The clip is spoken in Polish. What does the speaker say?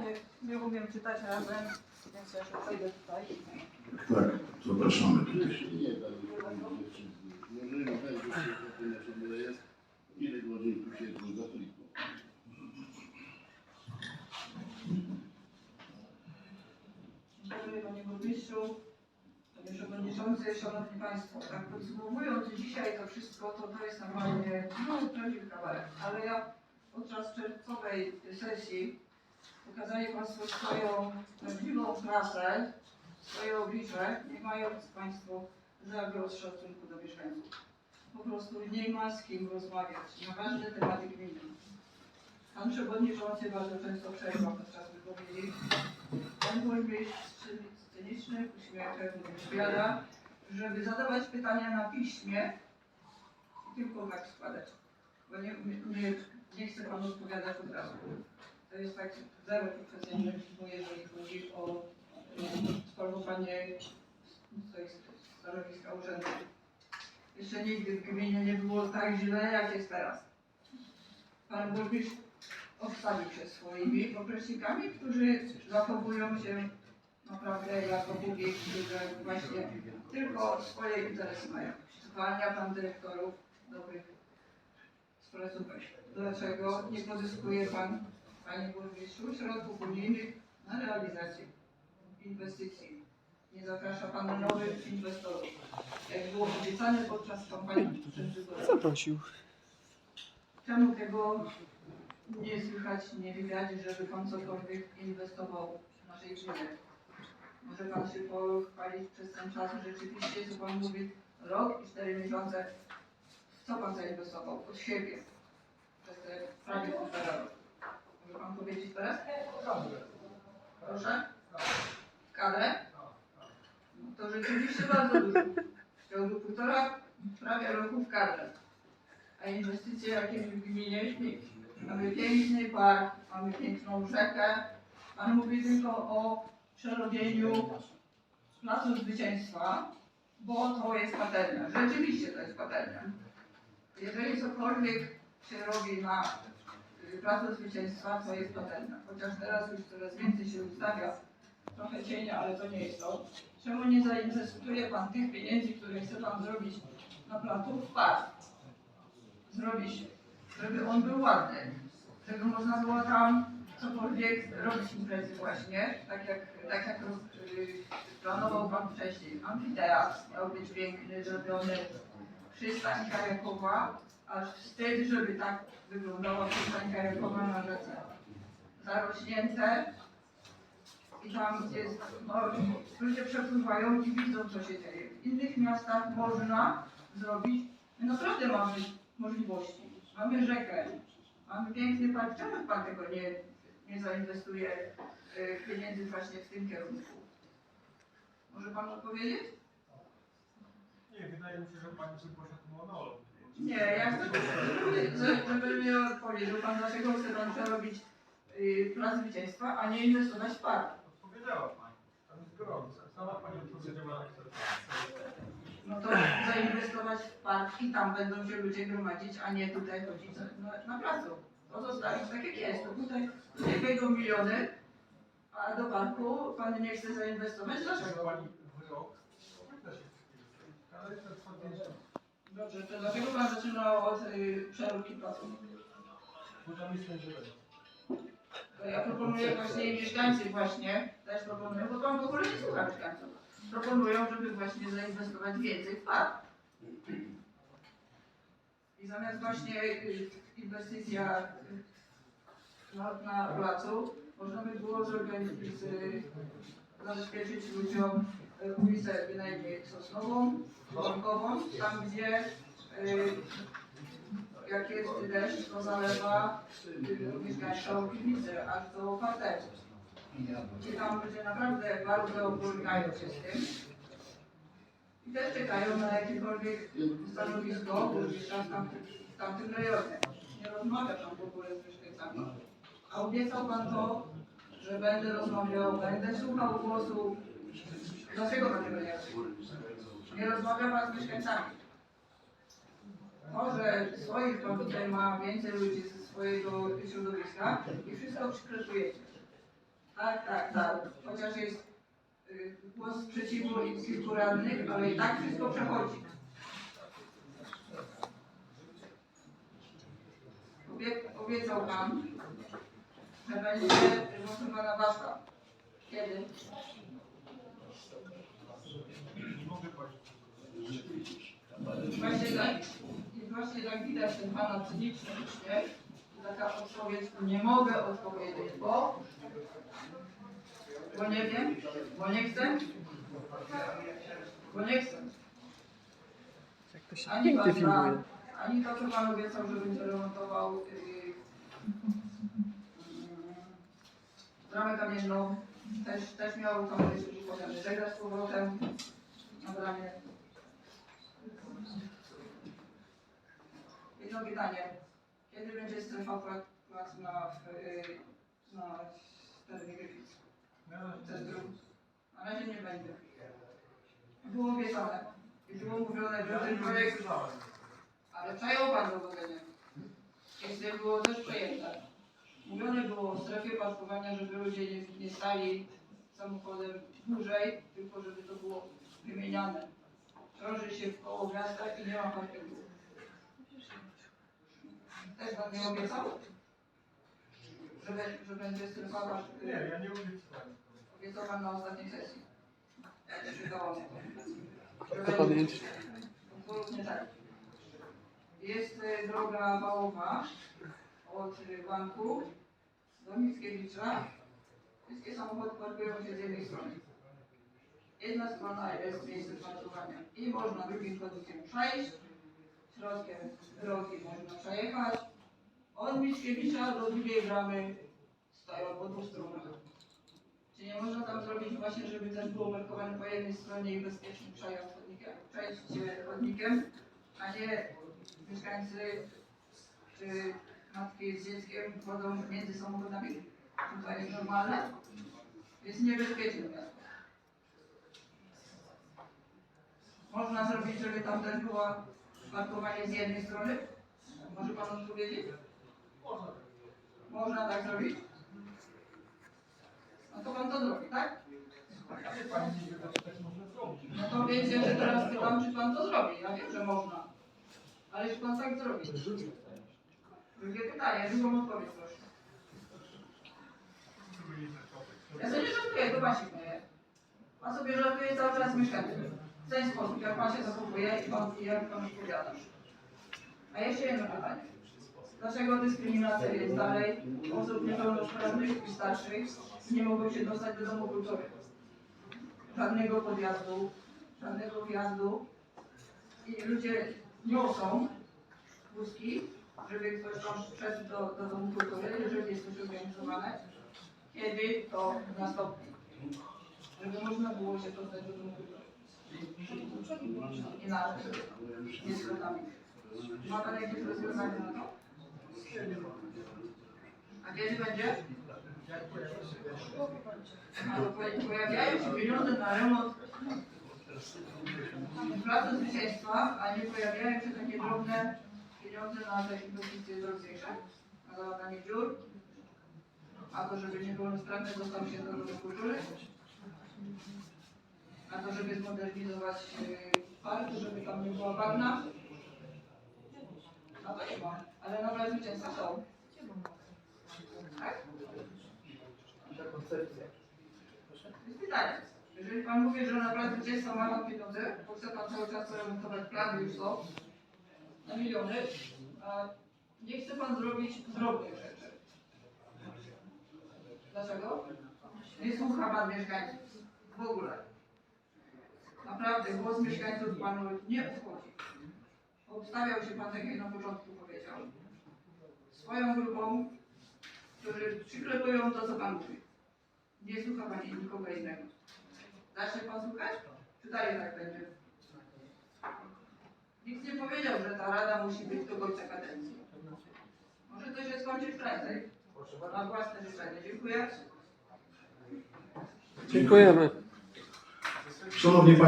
nie, nie umiem czytać razem, więc ja się przejdę tutaj. Tak, zapraszamy tutaj. Nie da Jeżeli wejdzie się to jest, ile godzin tu się tu zatlikło. Dziękuję Panie Burmistrzu, Panie Przewodniczący, Szanowni Państwo. Tak podsumowując dzisiaj to wszystko, to to jest normalnie no, prawdziwy kabaret. Ale ja podczas czerwcowej sesji pokazali Państwo swoją prawdziwą klasę, swoje oblicze, nie mając Państwo za grosz szacunku do mieszkańców. Po prostu nie ma z kim rozmawiać na ważne tematy gminy. Pan Przewodniczący bardzo często przerywa podczas wypowiedzi. Pan burmistrz cyniczny, uśmiechem odpowiada, żeby zadawać pytania na piśmie i tylko tak składać. Bo nie, nie, nie chce Pan odpowiadać od razu. To jest tak zero profesjonalizmu, jeżeli chodzi o e, sprawowanie stanowiska urzędu. Jeszcze nigdy w gminie nie było tak źle, jak jest teraz. Pan burmistrz obstawił się swoimi poprecznikami, którzy zachowują się naprawdę jako bugi, które właśnie tylko swoje interesy mają. Zwalnia pan dyrektorów dobrych z placówek. Dlaczego nie pozyskuje pan, panie burmistrzu, środków unijnych na realizację inwestycji? Nie zaprasza pan nowych inwestorów, jak było obiecane podczas kampanii. Zaprosił. Czemu tego nie słychać, nie widać, żeby pan cokolwiek inwestował w naszej gminie? Może pan się pochwalić przez ten czas rzeczywiście, co pan mówi, rok i cztery miesiące, w co pan zainwestował od siebie przez te prawie półtora roku? Powiedzieć teraz? Proszę? W kadrę? No to rzeczywiście bardzo dużo. W ciągu półtora prawie roku w kadrę. A inwestycje jakie w gminie nic. Mamy piękny park, mamy piękną rzekę. Pan mówi tylko o przerobieniu Placu Zwycięstwa, bo to jest patelnia. Rzeczywiście to jest patelnia. Jeżeli cokolwiek się robi na Placu Zwycięstwa, jest patelnia. Chociaż teraz już coraz więcej się ustawia trochę cienia, ale to nie jest to. Czemu nie zainwestuje Pan tych pieniędzy, które chce Pan zrobić na placu w park? Zrobić, żeby on był ładny, żeby można było tam cokolwiek robić imprezy właśnie, tak jak, tak jak y, planował Pan wcześniej. Amfiteatr miał być piękny, zrobiony, przystań kajakowa, aż wstyd, żeby tak wyglądała przystań kajakowa na rzece. Zarośnięte i tam jest, no, ludzie przepływają i widzą, co się dzieje. W innych miastach można zrobić, my naprawdę mamy możliwości. Mamy rzekę, mamy piękny park. Czemu Pan tego nie, nie zainwestuje y, pieniędzy właśnie w tym kierunku? Może Pan odpowiedzieć? Nie, wydaje mi się, że pani sobie poszedł monolog. Nie, ja chcę, żeby, żeby mi odpowiedział Pan, dlaczego chce Pan przerobić y, Plac Zwycięstwa, a nie inwestować w park. Odpowiedziała pani. Tam jest gorące. Sama pani odpowiedziała na. No to zainwestować w park i tam będą się ludzie gromadzić, a nie tutaj chodzić na, na placu. To zostawić tak jak jest. To tutaj, wejdą miliony, a do parku Pan nie chce zainwestować. Dlaczego? Pani wyrok. Ale to. Dobrze, to dlaczego Pan zaczynał od y, przeróbki placu? Bo tam jest ten. To ja proponuję właśnie mieszkańcy właśnie, też proponują, bo Pan w ogóle nie słucha mieszkańców. Proponują, żeby właśnie zainwestować więcej w park. I zamiast właśnie y, inwestycja y, na, na placu, można by było zorganizować, z- zabezpieczyć ludziom y, ulicę bynajmniej Sosnową, Bankową, tam gdzie y, jak jest deszcz, to zalewa y, mieszkańcom piwnicę aż do parteru. Gdzie tam ludzie naprawdę bardzo borykają się z tym. I też czekają na jakiekolwiek stanowisko burmistrza w tamtym, w tamtym rejonie. Nie rozmawia tam w ogóle z mieszkańcami. A obiecał Pan to, że będę rozmawiał, będę słuchał głosu. Dlaczego Pan tego nie robi? Nie rozmawia Pan z mieszkańcami. To, że swoich Pan tutaj ma więcej ludzi ze swojego środowiska i wszystko przyklepujecie. Tak, tak, tak. Chociaż jest y, głos sprzeciwu i kilku radnych, ale i tak wszystko przechodzi. Obie- Obiecał Pan, że będzie głosowana wasza. Kiedy? Nie mogę powiedzieć. Właśnie tak, właśnie tak widać ten Pana cyniczny uśmiech. Taka odpowiedź, nie mogę odpowiedzieć, bo... Bo nie wiem, bo nie chcę, bo nie chcę. Jak to się Ani pięknie pan filmuje. Ani to, co Pan obiecał, że będzie remontował yy, bramę kamienną, też, też miał tam jeszcze powiedziane, żegnać z powrotem na bramie. Jedno pytanie. Kiedy będzie strefa prac prac na, w, yy, na terenie Gryfic? Na razie nie będzie. Było obiecane. I było mówione, że ten projekt ale przejął pan dowodzenie. Jeśli było też przejęte. Mówione było o strefie parkowania, żeby ludzie nie, nie stali samochodem dłużej, tylko żeby to było wymieniane. Krąży się w koło miasta i nie ma parkingu. Też pan nie obiecał? Że, be- że będzie strefa park- Nie, ja nie obiecałem. Obiecał pan na ostatniej sesji. Ja też będzie- jedzie. Absolutnie tak. Jest e, droga wałowa od banku do Mickiewicza. Wszystkie samochody parkują się z jednej strony. Jedna strona jest miejsce parkowania i można drugim chodnikiem przejść, środkiem drogi można przejechać. Od Mickiewicza do drugiej bramy stoją po dwóch stronach. Czy nie można tam zrobić właśnie, żeby też było parkowane po jednej stronie i bezpieczny przejazd chodnikiem, chodnikiem, a nie mieszkańcy czy matki z dzieckiem chodzą między samochodami? Czy to jest normalne? Jest niebezpieczne. Można zrobić, żeby tam też było parkowanie z jednej strony? Może Pan odpowiedzieć? Można. Można tak zrobić? No to Pan to zrobi, tak? No to wiecie, że teraz pytam, czy pan to zrobi. Ja wiem, że można. Ale czy pan tak zrobi? Drugie pytanie, drugą odpowiedź proszę. Ja sobie żartuję, to pan się. Pan sobie żartuje cały czas z mieszkańców. W ten sposób, jak pan się zachowuje i pan, jak pan odpowiada. A jeszcze jedno pytanie. Dlaczego dyskryminacja jest dalej osób niepełnosprawnych i starszych nie mogą się dostać do domu kultury? żadnego podjazdu, żadnego wjazdu i ludzie niosą wózki, żeby ktoś tam wszedł do, do domu kultury, jeżeli jest to zorganizowane, kiedy to nastąpi, żeby można było się dostać do domu kultury. Na nie schodami. Ma Pan jakieś rozwiązanie na to? A kiedy będzie? Pojawiają się pieniądze na remont placu zwycięstwa, a nie pojawiają się takie drobne pieniądze na te inwestycje większe, na załatanie dziur, a to, żeby niepełnosprawny dostał się do kultury, a to, żeby zmodernizować y, park, żeby tam nie była bagna. No to nie ma, ale na placu zwycięstwa są. Tak? Jest pytanie. Jeżeli Pan mówi, że naprawdę gdzieś są ma Pan pieniądze, bo chce Pan cały czas remontować plany już są na miliony, a nie chce Pan zrobić drobnych rzeczy. Dlaczego? Nie słucha Pan mieszkańców. W ogóle. Naprawdę, głos mieszkańców Panu nie obchodzi. Obstawiał się Pan, tak jak na początku powiedział, swoją grupą, którzy przyklepują to, co Pan mówi. Nie słucha Pani nikogo innego. Się Pan słuchać? Czy dalej tak będzie? Nikt nie powiedział, że ta rada musi być do końca kadencji. Może to się skończyć prędzej. Na własne życzenie. Dziękuję. Dziękujemy. Szanowni Państwo.